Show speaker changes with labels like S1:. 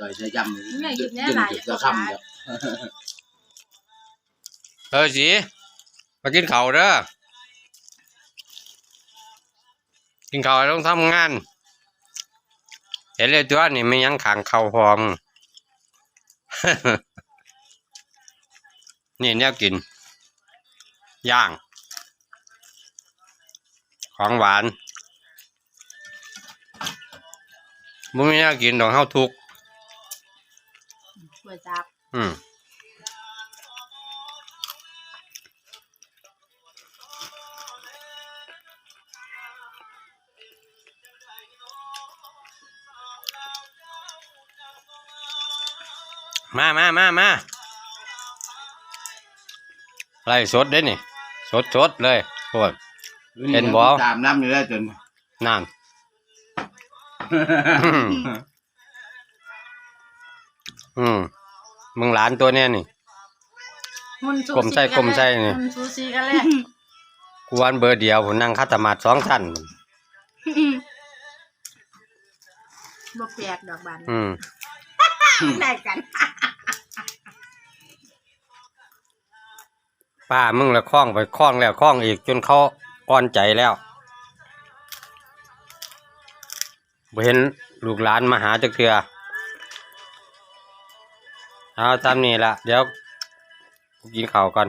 S1: ต่อยใช้จำ
S2: เนี่ยหยิบเนี่ย
S1: จนจุดจะคำเดียว
S3: เออสิมากินข้าวเด้อกินข้าวต้องทำงาน เห็นเลยตัวนี่ไม่ยังขังเข่าพร้อมนี่เนี่ยกิน ย่าง ของหวานมึงไม่น่ากินดอกเฮาทุก ข์
S2: ก๋วยจับ
S3: อืมมามามามาไล่สดเด้นี่ สดสดเลยโอ้ย เห็นบ่
S1: ตามน้ำอยู่แล้วจน
S3: นั่น อืมมึงหลานตัวเนี้ยนี่
S2: หุ่นซู
S3: กลมไส้กลมไส้นี่
S2: หุ่นซูซีกันเลย
S3: กูวันเบอร์เดียวผมนั่งคัตมาดสองชั้น
S2: บ่แปลกดอกบาน
S3: อืม
S2: ได้กัน
S3: ป้ามึงละคล้องไปคล้องแล้วคล้องอีกจนเขาอ่อนใจแล้วบ่เห็นลูกหลานมาหาจักเทือ เอาตามนี้ละเดี๋ยวกินข้าวก่อน